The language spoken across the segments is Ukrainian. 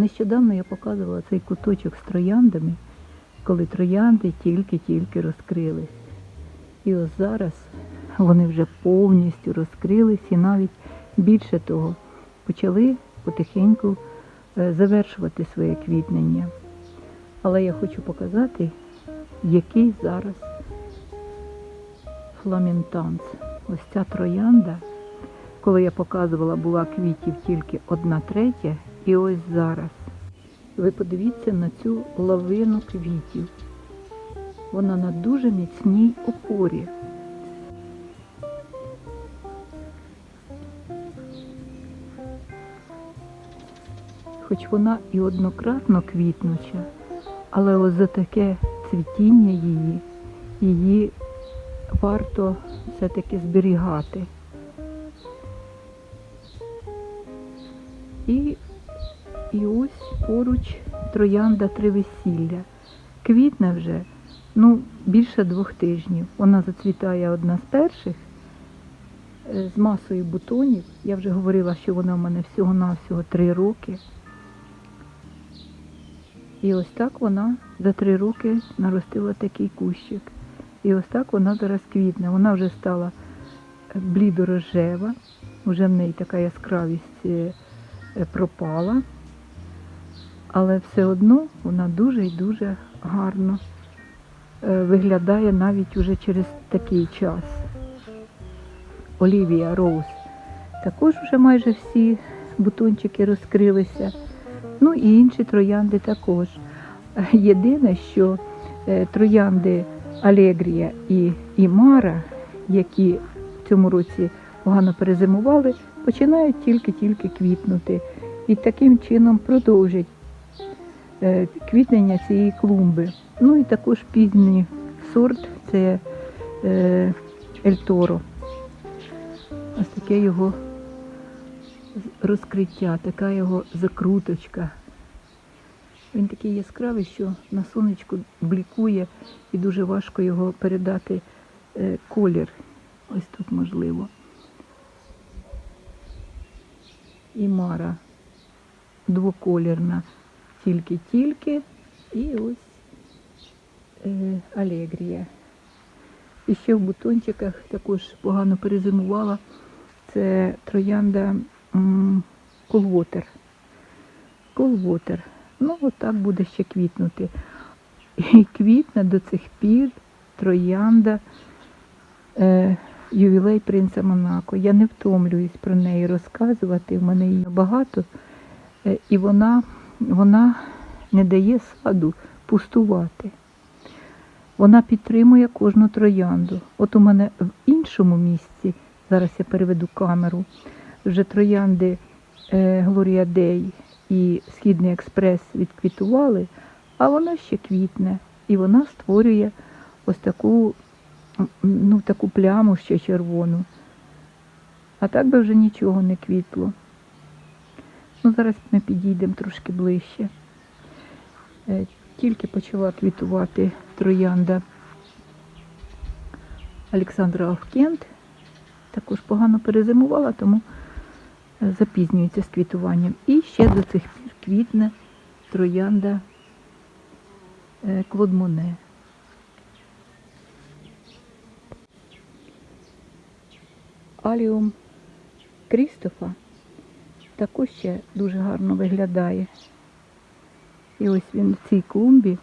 Нещодавно я показувала цей куточок з трояндами, коли троянди тільки-тільки розкрились. І ось зараз вони вже повністю розкрились і навіть більше того почали потихеньку е, завершувати своє квітнення. Але я хочу показати, який зараз фламінтанс. Ось ця троянда, коли я показувала, була квітів тільки одна третя, і ось зараз. Ви подивіться на цю лавину квітів. Вона на дуже міцній опорі. Хоч вона і однократно квітнуча, але ось за таке цвітіння її, її варто все-таки зберігати. І ось поруч троянда три весілля. Квітне вже ну, більше двох тижнів. Вона зацвітає одна з перших е, з масою бутонів. Я вже говорила, що вона в мене всього-навсього три роки. І ось так вона за три роки наростила такий кущик. І ось так вона зараз квітне. Вона вже стала блідорожева, вже в неї така яскравість е, е, пропала. Але все одно вона дуже і дуже гарно е, виглядає навіть уже через такий час. Олівія Роуз. Також вже майже всі бутончики розкрилися. Ну і інші троянди також. Єдине, що е, троянди Алегрія і, і Мара, які в цьому році погано перезимували, починають тільки-тільки квітнути. І таким чином продовжать квітнення цієї клумби. Ну і також пізній сорт це е, Ельторо. Ось таке його розкриття, така його закруточка. Він такий яскравий, що на сонечку блікує і дуже важко його передати е, колір. Ось тут можливо. І Мара двоколірна, тільки-тільки. І ось е, Алегрія. І ще в бутончиках також погано перезимувала. Це троянда колвотер. Колвотер. Ну, отак буде ще квітнути. І квітне до цих пір троянда е, ювілей принца Монако. Я не втомлююсь про неї розказувати. В мене її багато. Е, і вона, вона не дає саду пустувати. Вона підтримує кожну троянду. От у мене в іншому місці, зараз я переведу камеру, вже троянди е, Глорія Дей і Східний експрес відквітували, а вона ще квітне. І вона створює ось таку, ну, таку пляму ще червону. А так би вже нічого не квітло. Ну, зараз ми підійдемо трошки ближче. Е, Тільки почала квітувати троянда Олександра Овкент. Також погано перезимувала, тому е, запізнюється з квітуванням. І ще до цих пір квітне троянда е, Клод Моне. Аліум Крістофа також ще дуже гарно виглядає. І ось він в цій клумбі,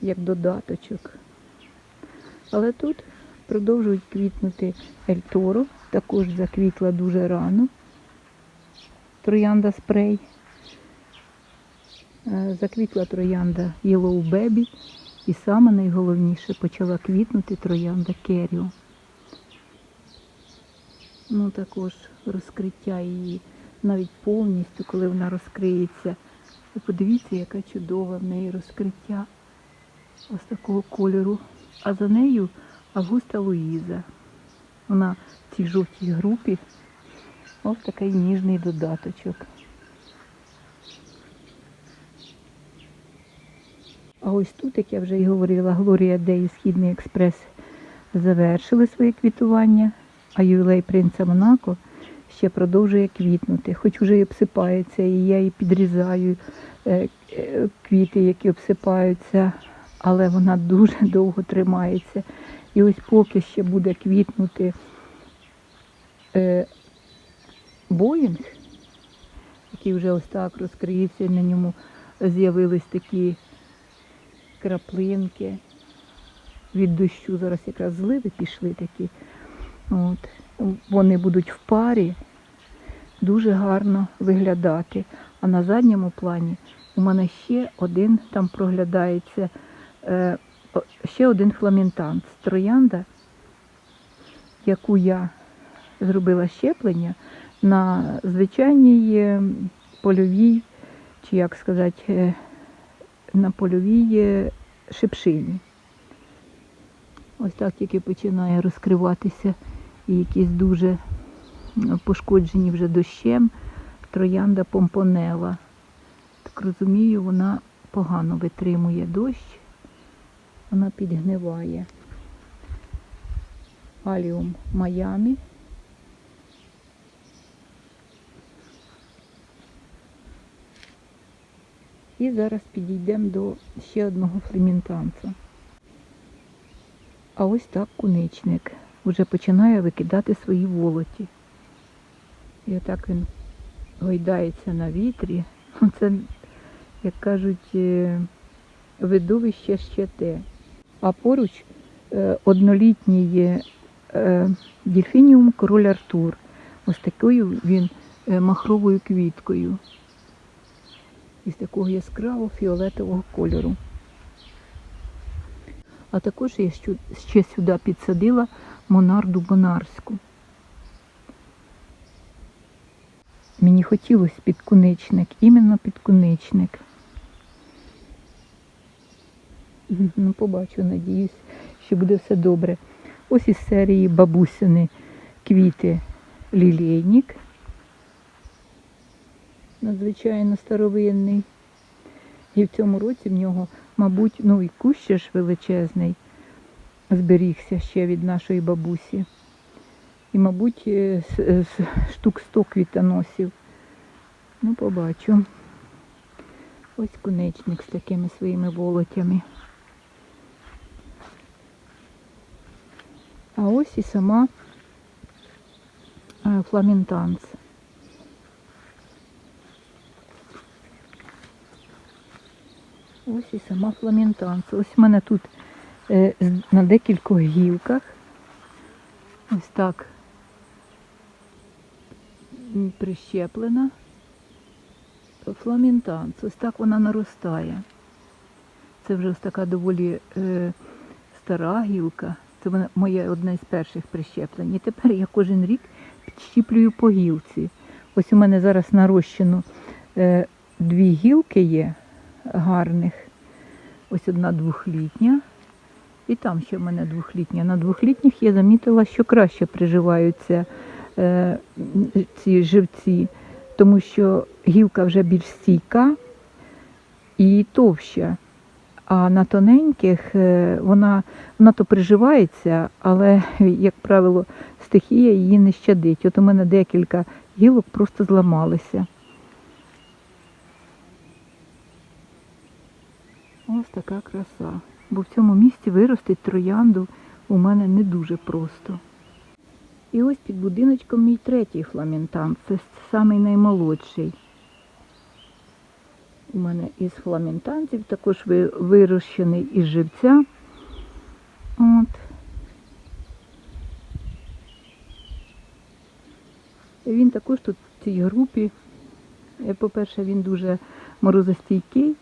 як додаточок. Але тут продовжують квітнути Ельторо, також заквітла дуже рано. Троянда спрей. Е, Заквітла троянда Yellow Baby. І саме найголовніше почала квітнути троянда Керіо. Ну також розкриття її навіть повністю, коли вона розкриється. Ви подивіться, яка чудова в неї розкриття ось такого кольору. А за нею Августа Луїза. Вона в цій жовтій групі. Ось такий ніжний додаточок. А ось тут, як я вже і говорила, Глорія Дей і Східний експрес завершили своє квітування, а ювілей принца Монако ще продовжує квітнути, хоч вже і обсипається, і я її підрізаю е, е, квіти, які обсипаються, але вона дуже довго тримається. І ось поки ще буде квітнути е, Боїнг, який вже ось так розкрився, і на ньому з'явились такі краплинки від дощу. Зараз якраз зливи пішли такі. От. Вони будуть в парі дуже гарно виглядати. А на задньому плані у мене ще один там проглядається, е, ще один фламінтант. Троянда, яку я зробила щеплення на звичайній е, польовій, чи як сказати, е, на польовій шипшині. Ось так тільки починає розкриватися і якісь дуже пошкоджені вже дощем троянда помпонела. Так розумію, вона погано витримує дощ, вона підгниває. Аліум Майамі. І зараз підійдемо до ще одного флемінтанца. А ось так куничник вже починає викидати свої волоті. І отак він гойдається на вітрі. Це, як кажуть, е, видовище ще те. А поруч е, однолітній е, дельфініум король Артур. Ось такою він махровою квіткою. Із такого яскраво фіолетового кольору. А також я ще сюди підсадила монарду бонарську. Мені хотілося підкуничник, іменно підкуничник. Ну, побачу, надіюсь, що буде все добре. Ось із серії бабусини квіти лілейник. Надзвичайно старовинний. І в цьому році в нього, мабуть, ну і кущ ж величезний зберігся ще від нашої бабусі. І, мабуть, е, е, штук 100 квітоносів. Ну, побачу. Ось кунечник з такими своїми волотями. А ось і сама е, Ось і сама фламінтанц. Ось в мене тут е, на декількох гілках. Ось так прищеплена фламінтанц. Ось так вона наростає. Це вже ось така доволі е, стара гілка. Це вона моє одне з перших прищеплень. І тепер я кожен рік підщіплюю по гілці. Ось у мене зараз нарощено е, дві гілки є гарних. Ось одна двохлітня. І там ще в мене двохлітня. На двохлітніх я замітила, що краще приживаються е, ці живці, тому що гілка вже більш стійка і товща. А на тоненьких е, вона, вона то приживається, але, як правило, стихія її не щадить. От у мене декілька гілок просто зламалися. Ось така краса. Бо в цьому місці виростить троянду у мене не дуже просто. І ось під будиночком мій третій фламінтант. Це самий наймолодший. У мене із фламінтанців також вирощений із живця. От. Він також тут в цій групі. Е, По-перше, він дуже морозостійкий,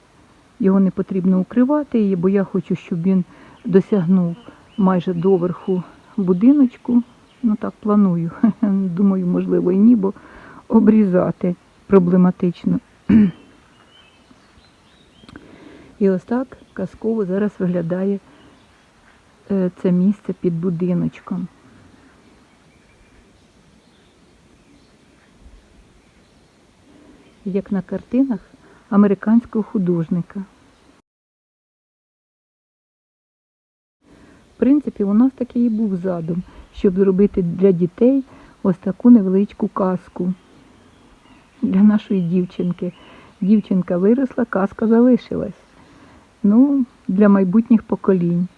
його не потрібно укривати, бо я хочу, щоб він досягнув майже доверху будиночку. Ну так планую. Думаю, можливо, і ні, бо обрізати проблематично. І ось так казково зараз виглядає е, це місце під будиночком. Як на картинах американського художника. В принципі, у нас такий і був задум, щоб зробити для дітей ось таку невеличку казку для нашої дівчинки. Дівчинка виросла, казка залишилась. Ну, для майбутніх поколінь.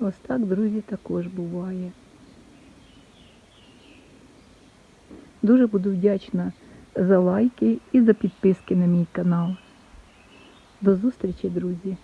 Ось так, друзі, також буває. Дуже буду вдячна за лайки і за підписки на мій канал. До зустрічі, друзі!